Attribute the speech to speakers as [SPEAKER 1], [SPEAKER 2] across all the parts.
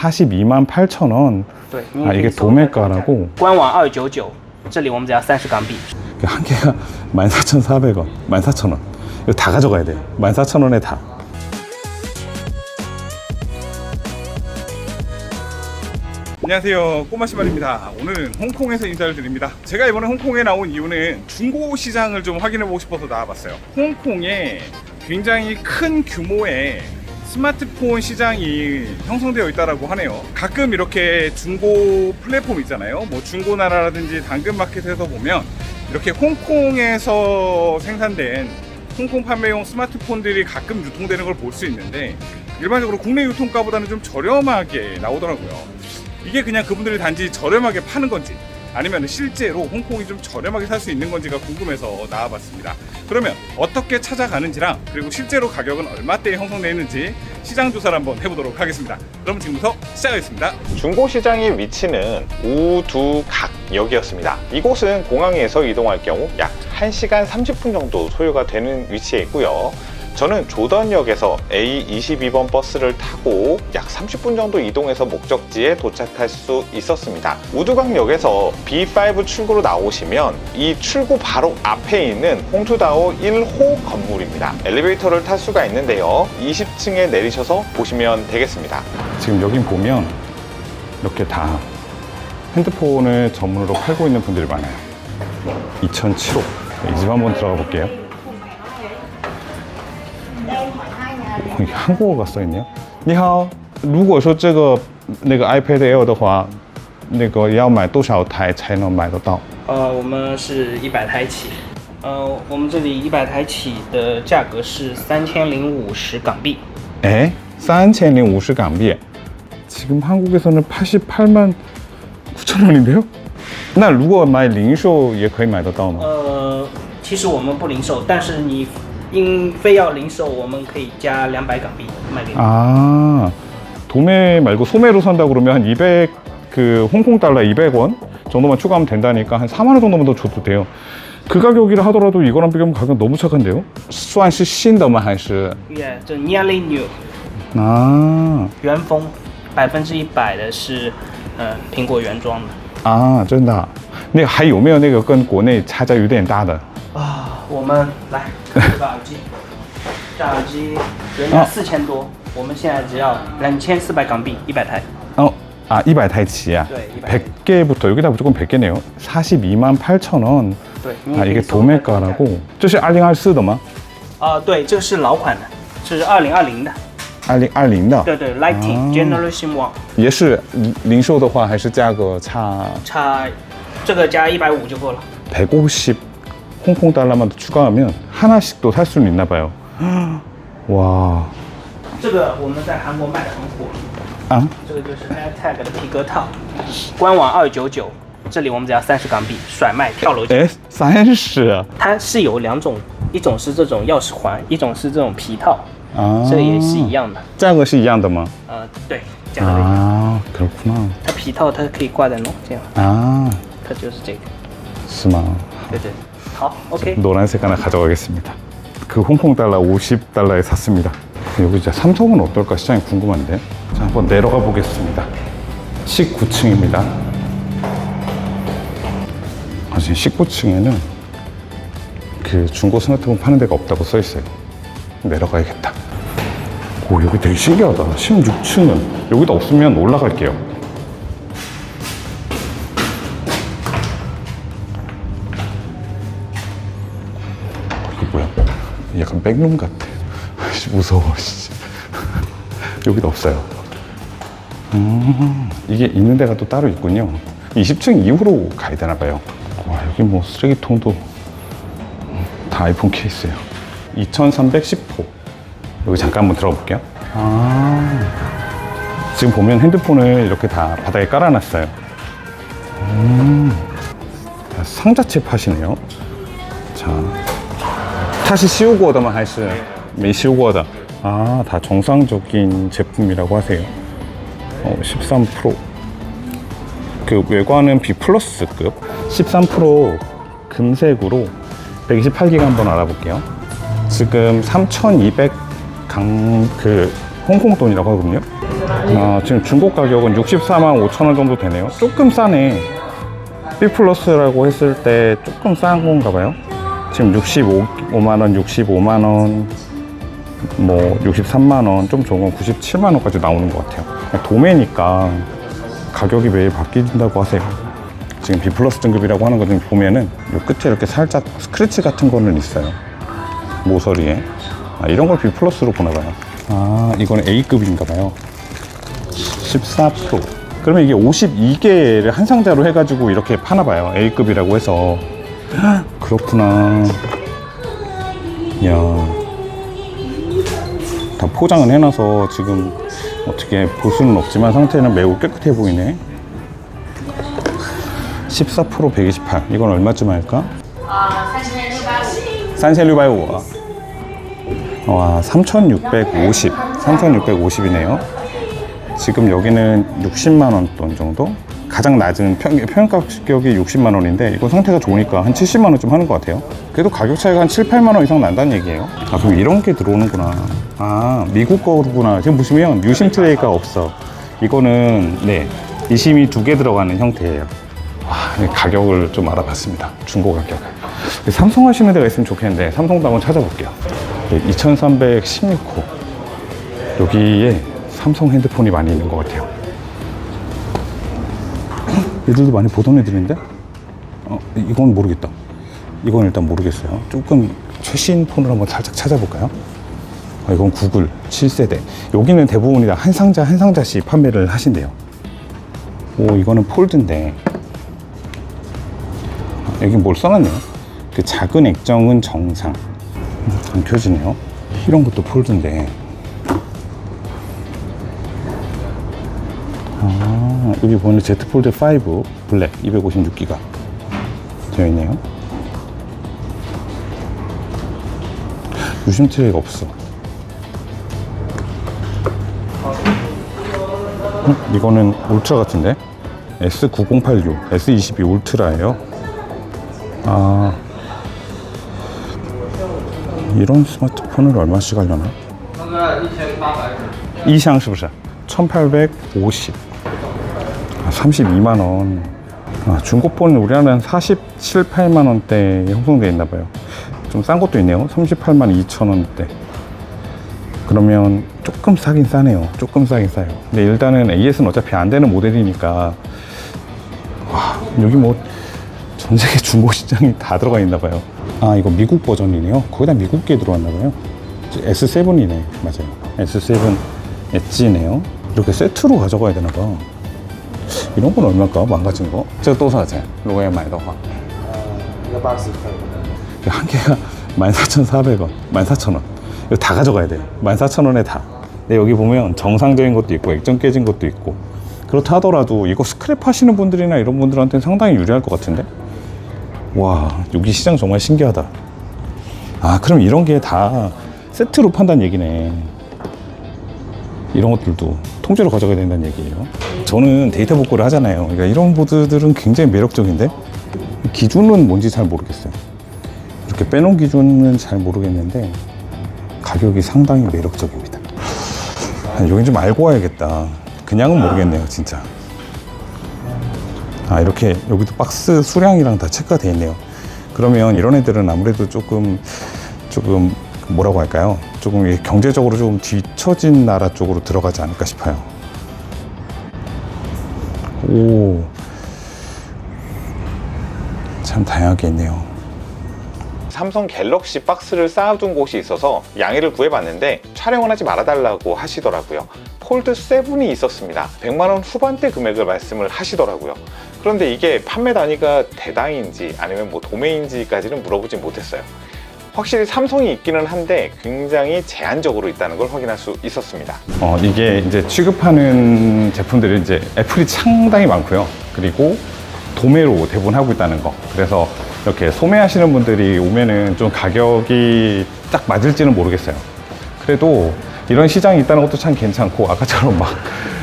[SPEAKER 1] 42만 8천 원.
[SPEAKER 2] 对，
[SPEAKER 1] 아 이게 도매가라고
[SPEAKER 2] 官网二九九，这里我们只要三十港币。
[SPEAKER 1] 한 개가 14,400원, 14,000원. 이거 다 가져가야 돼요. 14,000원에 다. 안녕하세요 꼬마시발입니다 오늘은 홍콩에서 인사를 드립니다 제가 이번에 홍콩에 나온 이유는 중고 시장을 좀 확인해 보고 싶어서 나와봤어요 홍콩에 굉장히 큰 규모의 스마트폰 시장이 형성되어 있다고 하네요. 가끔 이렇게 중고 플랫폼 있잖아요. 뭐 중고나라라든지 당근마켓에서 보면 이렇게 홍콩에서 생산된 홍콩 판매용 스마트폰들이 가끔 유통되는 걸 볼 수 있는데 일반적으로 국내 유통가보다는 좀 저렴하게 나오더라고요. 이게 그냥 그분들이 단지 저렴하게 파는 건지 아니면 실제로 홍콩이 좀 저렴하게 살 수 있는 건지가 궁금해서 나와봤습니다. 그러면 어떻게 찾아가는지랑 그리고 실제로 가격은 얼마대에 형성되어 있는지 시장 조사를 한번 해보도록 하겠습니다. 그럼 지금부터 시작하겠습니다.
[SPEAKER 3] 중고시장의 위치는 우두각역이었습니다. 이곳은 공항에서 이동할 경우 약 1시간 30분 정도 소요가 되는 위치에 있고요. 저는 조던역에서 A22번 버스를 타고 약 30분 정도 이동해서 목적지에 도착할 수 있었습니다. 우두각역에서 B5 출구로 나오시면 이 출구 바로 앞에 있는 홍투다오 1호 건물입니다. 엘리베이터를 탈 수가 있는데요. 20층에 내리셔서 보시면 되겠습니다.
[SPEAKER 1] 지금 여긴 보면 이렇게 다 핸드폰을 전문으로 팔고 있는 분들이 많아요. 2007호. 이 집 한번 들어가 볼게요. 한국어가 써 있네요. 你好,如果说这个那个 iPad Air 的话,那个要买多少台才能买得到?
[SPEAKER 2] 呃，我们是一百台起，呃，我们这里一百台起的价格是三千零五十港币。
[SPEAKER 1] 에? 3,050 港币. 지금 한국에서는 88만 9천 원인데요? 那如果买零售也可以买得到吗?
[SPEAKER 2] 呃，其实我们不零售，但是你 因非要零售，我们可以加两百港币卖给你。
[SPEAKER 1] 아 도매 말고 소매로 산다 그러면 한 200, 그 홍콩 달러 200원 정도만 추가하면 된다니까 한 4만 원 정도만 더 줘도 돼요. 그 가격이라 하더라도 이거랑 비교하면 가격 너무 착한데요? 算是新的吗还是
[SPEAKER 2] Yeah，这 nearly new
[SPEAKER 1] 啊
[SPEAKER 2] 原封，百分之一百的是呃苹果原装的。
[SPEAKER 1] 啊真的啊那个还有没有那个跟国内差价有点大的
[SPEAKER 2] 啊，我们来看这个耳机，这耳机原价
[SPEAKER 1] 啊
[SPEAKER 2] 四千多，我们现在只要两千四百港币一百台。
[SPEAKER 1] 어, 아, 200타이치야.
[SPEAKER 2] 네, 200.
[SPEAKER 1] 100개부터 여기다 무조건 100개네요. 42만 8천 원.
[SPEAKER 2] 对，
[SPEAKER 1] 아, 이게 도매가라고. 这是2024的吗
[SPEAKER 2] 啊，对，这个是老款的，是二零二零的，
[SPEAKER 1] 2020的
[SPEAKER 2] 对对，Lighting、
[SPEAKER 1] 啊
[SPEAKER 2] Generation One，
[SPEAKER 1] 也是零售的话还是价格差
[SPEAKER 2] 差这个加一百五就够了。
[SPEAKER 1] 150 홍콩 달러만 더 추가하면 하나씩 또 살 수는 있나 봐요. 와.
[SPEAKER 2] 这个我们在韩国卖的很火，
[SPEAKER 1] 아?
[SPEAKER 2] 这个就是 AirTag 的皮革套，官网二九九，这里我们只要三十港币，甩卖跳楼价。
[SPEAKER 1] 에? 30.
[SPEAKER 2] 它是有两种，一种是这种钥匙环，一种是这种皮套，
[SPEAKER 1] 아.
[SPEAKER 2] 这个也是一样的。
[SPEAKER 1] 价格是一样的吗?
[SPEAKER 2] 呃，对，价格一样。
[SPEAKER 1] 아, 그렇구나.
[SPEAKER 2] 它皮套它可以挂在弄，这样
[SPEAKER 1] 아,
[SPEAKER 2] 它就是这个。
[SPEAKER 1] 스마.
[SPEAKER 2] 对对， 好，OK。
[SPEAKER 1] 노란색 하나 가져가겠습니다. 그 홍콩 달러 50달러에 샀습니다. 여기 이제 삼성은 어떨까 시장이 궁금한데. 자, 한번 내려가 보겠습니다. 19층입니다. 아, 지금 19층에는 그 중고 스마트폰 파는 데가 없다고 써 있어요. 내려가야겠다. 오, 여기 되게 신기하다. 16층은 여기도 없으면 올라갈게요. 약간 백룸 같아. 씨, 무서워. 씨. 여기도 없어요. 음, 이게 있는 데가 또 따로 있군요. 20층 이후로 가야 되나 봐요. 와, 여기 뭐 쓰레기통도 다 아이폰 케이스예요. 2310호. 여기 잠깐 한번 들어가 볼게요. 아, 지금 보면 핸드폰을 이렇게 다 바닥에 깔아놨어요. 음, 다 상자체 파시네요. 자, 사실 시우고어다만 할수. 매 씌우고 오다. 아 다 정상적인 제품이라고 하세요. 어, 13%그 외관은 B 플러스급. 13% 금색으로 128기가 한번 알아볼게요. 지금 3200 강 그 홍콩 돈이라고 하거든요. 아, 지금 중고 가격은 64만 5천 원 정도 되네요. 조금 싸네. B 플러스라고 했을 때 조금 싼 건가 봐요. 지금 65만 원, 65만 원, 뭐 63만 원, 좀 좋은 건 97만 원까지 나오는 것 같아요. 도매니까 가격이 매일 바뀐다고 하세요. 지금 B 플러스 등급이라고 하는 거 좀 보면은 요 끝에 이렇게 살짝 스크래치 같은 거는 있어요. 모서리에. 아, 이런 걸 B 플러스로 보나 봐요. 아, 이거는 A급인가 봐요. 14%. 그러면 이게 52개를 한 상자로 해가지고 이렇게 파나 봐요. A급이라고 해서. 그렇구나. 야. 다 포장은 해놔서 지금 어떻게 볼 수는 없지만 상태는 매우 깨끗해 보이네. 14% 128. 이건 얼마쯤 할까? 아, 산셀류바이오. 아. 와, 3,650. 3,650이네요. 지금 여기는 60만 원 돈 정도? 가장 낮은 평, 평가 가격이 60만 원인데 이거 상태가 좋으니까 한 70만 원쯤 하는 것 같아요. 그래도 가격 차이가 한 7, 8만 원 이상 난다는 얘기예요. 아, 그럼 이런 게 들어오는구나. 아, 미국 거구나. 지금 보시면 유심 트레이가 없어. 이거는 네, 이심이 두 개 들어가는 형태예요. 와, 가격을 좀 알아봤습니다. 중고 가격을. 삼성 하시는 데가 있으면 좋겠는데 삼성도 한번 찾아볼게요. 2316호. 여기에 삼성 핸드폰이 많이 있는 것 같아요. 얘들도 많이 보던 애들인데? 어, 이건 모르겠다. 이건 일단 모르겠어요. 조금 최신 폰을 한번 살짝 찾아볼까요? 아, 이건 구글 7세대. 여기는 대부분이 다 한 상자 한 상자씩 판매를 하신대요. 오, 이거는 폴드인데. 아, 여기 뭘 써놨네요. 그 작은 액정은 정상. 음, 안 켜지네요. 이런 것도 폴드인데. 아, 여기 보면 Z 폴드 5 블랙 256기가 되어 있네요. 유심 트레이가 없어. 음, 이거는 울트라 같은데? S9086, S22 울트라예요. 아, 이런 스마트폰을 얼마씩 하려나?
[SPEAKER 2] 那个一千八百。
[SPEAKER 1] 이箱是不是? 1850. 아, 32만 원. 아, 중고폰은 우리나라는 47, 8만 원대에 형성되어 있나 봐요. 좀 싼 것도 있네요. 38만 2천 원대. 그러면 조금 싸긴 싸네요. 조금 싸긴 싸요. 근데 일단은 AS는 어차피 안 되는 모델이니까 와, 여기 뭐 전 세계 중고 시장이 다 들어가 있나 봐요. 아, 이거 미국 버전이네요. 거의 다 미국계 들어왔나 봐요. S7이네. 맞아요. S7 엣지네요. 이렇게 세트로 가져가야 되나 봐. 이런 건 얼마일까? 망가진 거? 这个多少钱?如果要买的话.
[SPEAKER 2] 一个八十块。
[SPEAKER 1] 한 개가 14,400원, 14,000원. 이거 다 가져가야 돼요. 14,000원에 다. 근데 여기 보면 정상적인 것도 있고 액정 깨진 것도 있고 그렇다 하더라도 이거 스크랩 하시는 분들이나 이런 분들한테는 상당히 유리할 것 같은데? 와, 여기 시장 정말 신기하다. 아, 그럼 이런 게 다 세트로 판다는 얘기네. 이런 것들도 통째로 가져가야 된다는 얘기예요. 저는 데이터 복구를 하잖아요. 그러니까 이런 보드들은 굉장히 매력적인데 기준은 뭔지 잘 모르겠어요. 이렇게 빼놓은 기준은 잘 모르겠는데 가격이 상당히 매력적입니다. 아, 여긴 좀 알고 와야겠다. 그냥은 모르겠네요, 진짜. 아, 이렇게 여기도 박스 수량이랑 다 체크가 돼 있네요. 그러면 이런 애들은 아무래도 조금, 조금 뭐라고 할까요? 조금 경제적으로 좀 뒤처진 나라 쪽으로 들어가지 않을까 싶어요. 오. 참 다양하게 있네요.
[SPEAKER 3] 삼성 갤럭시 박스를 쌓아둔 곳이 있어서 양해를 구해봤는데 촬영을 하지 말아달라고 하시더라고요. 폴드 7이 있었습니다. 100만원 후반대 금액을 말씀을 하시더라고요. 그런데 이게 판매 단위가 대당인지 아니면 뭐 도매인지까지는 물어보지 못했어요. 확실히 삼성이 있기는 한데 굉장히 제한적으로 있다는 걸 확인할 수 있었습니다.
[SPEAKER 1] 어, 이게 이제 취급하는 제품들이 이제 애플이 상당히 많고요. 그리고 도매로 대부분 하고 있다는 거. 그래서 이렇게 소매하시는 분들이 오면은 좀 가격이 딱 맞을지는 모르겠어요. 그래도 이런 시장이 있다는 것도 참 괜찮고 아까처럼 막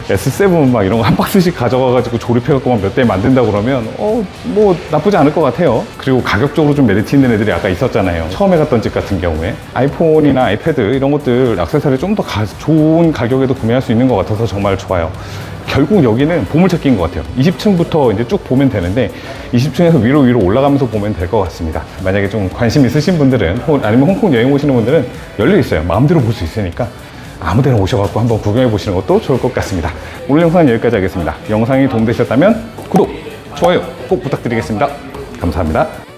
[SPEAKER 1] S7 막 이런 거 한 박스씩 가져가가지고 조립해갖고 막 몇 대 만든다 그러면 어 뭐 나쁘지 않을 것 같아요. 그리고 가격적으로 좀 메리트 있는 애들이 아까 있었잖아요. 처음에 갔던 집 같은 경우에 아이폰이나 아이패드 이런 것들 액세서리 좀 더 좋은 가격에도 구매할 수 있는 것 같아서 정말 좋아요. 결국 여기는 보물찾기인 것 같아요. 20층부터 이제 쭉 보면 되는데 20층에서 위로 위로 올라가면서 보면 될 것 같습니다. 만약에 좀 관심 있으신 분들은 아니면 홍콩 여행 오시는 분들은 열려 있어요. 마음대로 볼 수 있으니까 아무 데나 오셔갖고 한번 구경해 보시는 것도 좋을 것 같습니다. 오늘 영상은 여기까지 하겠습니다. 영상이 도움되셨다면 구독, 좋아요 꼭 부탁드리겠습니다. 감사합니다.